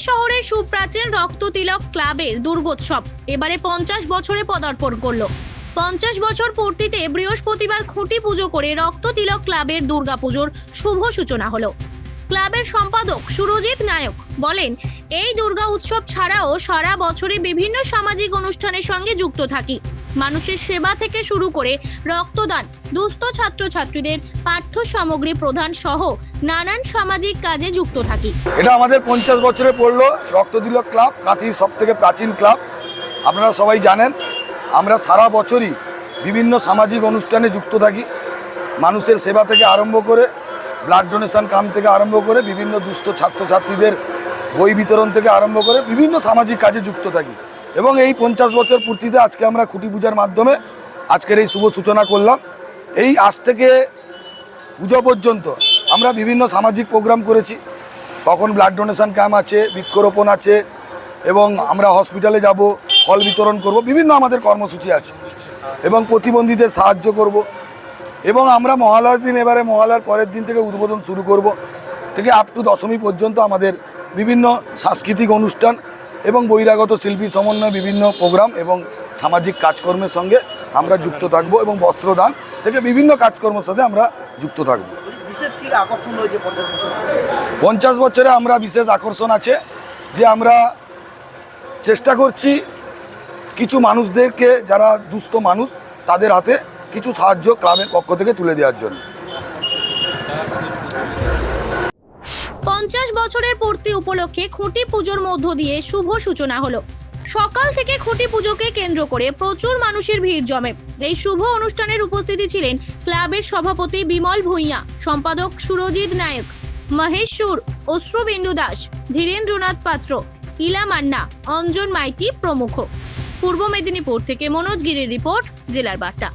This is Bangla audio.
পুজোর সুপ্রাচীন রক্ত তিলক ক্লাবের দুর্গোৎসব। এবারে পঞ্চাশ বছরে পদার্পণ করল। পঞ্চাশ বছর পূর্তিতে বৃহস্পতিবার খুঁটি পুজো করে রক্ত তিলক ক্লাবের দুর্গাপুজোর শুভ সূচনা হলো। ক্লাবের সম্পাদক সুরজিৎ নায়ক বলেন, এই দুর্গা উৎসব ছাড়াও সারা বছরে বিভিন্ন সামাজিক অনুষ্ঠানের সঙ্গে যুক্ত থাকি। মানুষের সেবা থেকে শুরু করে রক্তদান, দুস্থ ছাত্রছাত্রীদের পাঠ্য সামগ্রী প্রদান সহ নানান সামাজিক কাজে যুক্ত থাকি। এটা আমাদের পঞ্চাশ বছরে পড়ল রক্তদিলক ক্লাব কাঁথির সব থেকে প্রাচীন ক্লাব। আপনারা সবাই জানেন, আমরা সারা বছরই বিভিন্ন সামাজিক অনুষ্ঠানে যুক্ত থাকি। মানুষের সেবা থেকে আরম্ভ করে ব্লাড ডোনেশন কাম থেকে আরম্ভ করে বিভিন্ন দুস্থ ছাত্রছাত্রীদের বই বিতরণ থেকে আরম্ভ করে বিভিন্ন সামাজিক কাজে যুক্ত থাকি। এবং এই পঞ্চাশ বছর পূর্তিতে আজকে আমরা খুঁটি পূজার মাধ্যমে আজকের এই শুভ সূচনা করলাম। এই আজ থেকে পুজো পর্যন্ত আমরা বিভিন্ন সামাজিক প্রোগ্রাম করেছি। কখন ব্লাড ডোনেশন ক্যাম্প আছে, বৃক্ষরোপণ আছে, এবং আমরা হসপিটালে যাব, ফল বিতরণ করব, বিভিন্ন আমাদের কর্মসূচি আছে। এবং প্রতিবন্ধীদের সাহায্য করব। এবং আমরা মহালয়ার দিন এবারে মহালয়ার পরের দিন থেকে উদ্বোধন শুরু করব। থেকে আপ টু দশমী পর্যন্ত আমাদের বিভিন্ন সাংস্কৃতিক অনুষ্ঠান এবং বহিরাগত শিল্পী সমন্বয়ে বিভিন্ন প্রোগ্রাম এবং সামাজিক কাজকর্মের সঙ্গে আমরা যুক্ত থাকব এবং বস্ত্রদান থেকে বিভিন্ন কাজকর্মের সাথে আমরা যুক্ত থাকব। বিশেষ কি আকর্ষণ রয়েছে পঞ্চাশ পঞ্চাশ বছরে আমরা বিশেষ আকর্ষণ আছে যে আমরা চেষ্টা করছি কিছু মানুষদেরকে যারা দুস্থ মানুষ তাদের হাতে কিছু সাহায্য ক্লাবের পক্ষ থেকে তুলে দেওয়ার জন্য। পঞ্চাশ বছরের পূর্তি উপলক্ষে খুঁটি পুজোর মধ্য দিয়ে শুভ সূচনা হলো। সকাল থেকে খুঁটি পুজোকে কেন্দ্র করে প্রচুর মানুষের ভিড় জমে। এই শুভ অনুষ্ঠানের উপস্থিতি ছিলেন ক্লাবের সভাপতি বিমল ভূঁইয়া, সম্পাদক সুরজিৎ নায়ক মহেশ সুর অশ্রুবিন্দু দাস, ধীরেন্দ্রনাথ পাত্র, ইলা মান্না, অঞ্জন মাইতি প্রমুখ। পূর্ব মেদিনীপুর থেকে মনোজ গিরির রিপোর্ট, জেলার বার্তা।